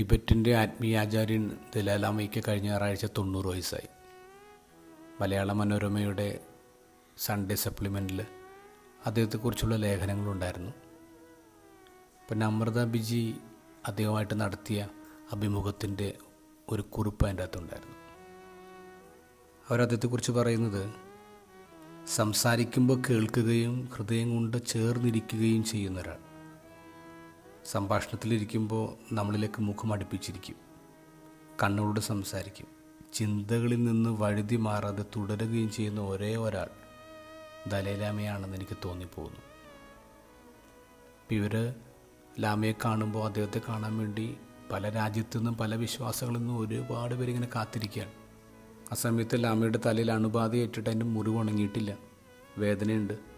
ടിബറ്റിന്റെ ആത്മീയാചാര്യൻ ദലാലാമയ്ക്ക് കഴിഞ്ഞ ഞായറാഴ്ച തൊണ്ണൂറ് വയസ്സായി. മലയാള മനോരമയുടെ സൺഡേ സപ്ലിമെന്റിൽ അദ്ദേഹത്തെക്കുറിച്ചുള്ള ലേഖനങ്ങളുണ്ടായിരുന്നു. പിന്നെ അമൃത ബിജി അദ്ദേഹമായിട്ട് നടത്തിയ അഭിമുഖത്തിന്റെ ഒരു കുറിപ്പ് അതിന്റെ അകത്തുണ്ടായിരുന്നു. അവരദ്ദേഹത്തെക്കുറിച്ച് പറയുന്നത് സംസാരിക്കുമ്പോൾ കേൾക്കുകയും ഹൃദയം കൊണ്ട് ചേർന്നിരിക്കുകയും ചെയ്യുന്ന ഒരാൾ സംഭാഷണത്തിലിരിക്കുമ്പോൾ നമ്മളിലേക്ക് മുഖം അടുപ്പിച്ചിരിക്കും. കണ്ണുകളോട് സംസാരിക്കും. ചിന്തകളിൽ നിന്ന് വഴുതി മാറാതെ തുടരുകയും ചെയ്യുന്ന ഒരേ ഒരാൾ ദലൈലാമയാണെന്ന് എനിക്ക് തോന്നിപ്പോകുന്നു. ഇവർ ലാമയെ കാണുമ്പോൾ അദ്ദേഹത്തെ കാണാൻ വേണ്ടി പല രാജ്യത്തു നിന്നും പല വിശ്വാസങ്ങളിൽ നിന്നും ഒരുപാട് പേരിങ്ങനെ കാത്തിരിക്കുകയാണ്. ആ സമയത്ത് ലാമയുടെ തലയിൽ അണുബാധ ഏറ്റിട്ട് അതിന്റെ മുറിവ് ഉണങ്ങിയിട്ടില്ല. വേദനയുണ്ട്.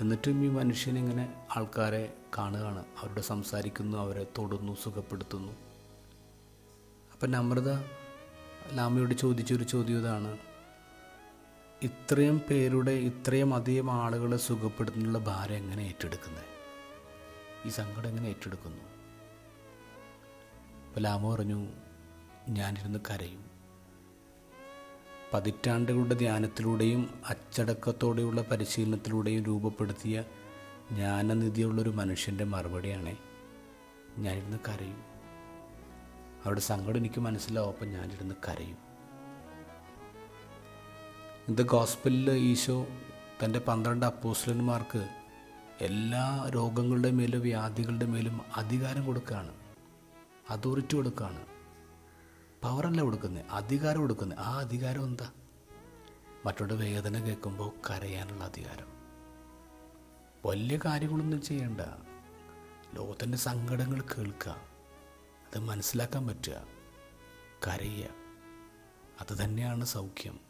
എന്നിട്ടും ഈ മനുഷ്യനിങ്ങനെ ആൾക്കാരെ കാണുകയാണ്. അവരോട് സംസാരിക്കുന്നു അവരെ തൊടുന്നു സുഖപ്പെടുത്തുന്നു. അപ്പം നമ്രത ലാമയോട് ചോദിച്ചൊരു ചോദ്യം ഇതാണ്. ഇത്രയും പേരുടെ ഇത്രയും അധികം ആളുകളെ സുഖപ്പെടുത്തുന്നുള്ള ഭാരം എങ്ങനെ ഏറ്റെടുക്കുന്നത് ഈ സങ്കടം എങ്ങനെ ഏറ്റെടുക്കുന്നു? അപ്പോൾ ലാമ പറഞ്ഞു ഞാനിരുന്ന് കരയും. പതിറ്റാണ്ടുകളുടെ ധ്യാനത്തിലൂടെയും അച്ചടക്കത്തോടെയുള്ള പരിശീലനത്തിലൂടെയും രൂപപ്പെടുത്തിയ ജ്ഞാനനിധിയുള്ളൊരു മനുഷ്യന്റെ മറുപടിയാണ്. ഞാനിരുന്ന് കരയും. അവരുടെ സങ്കടം എനിക്ക് മനസ്സിലാവും അപ്പം ഞാനിരുന്ന് കരയും. ഇത് ഗോസ്പലിൽ ഈശോ തന്റെ പന്ത്രണ്ട് അപ്പോസ്റ്റലന്മാർക്ക് എല്ലാ രോഗങ്ങളുടെ മേലും വ്യാധികളുടെ മേലും അധികാരം കൊടുക്കുകയാണ്. അതോറിറ്റി കൊടുക്കുകയാണ്. പവറല്ല കൊടുക്കുന്നത് അധികാരം കൊടുക്കുന്നത് ആ അധികാരം എന്താ? മറ്റുള്ള വേദന കേൾക്കുമ്പോൾ കരയാനുള്ള അധികാരം. വലിയ കാര്യങ്ങളൊന്നും ചെയ്യണ്ട. ലോകത്തിന്റെ സങ്കടങ്ങൾ കേൾക്കുക. അത് മനസ്സിലാക്കാൻ പറ്റുക. കരയുക. അത് തന്നെയാണ് സൗഖ്യം.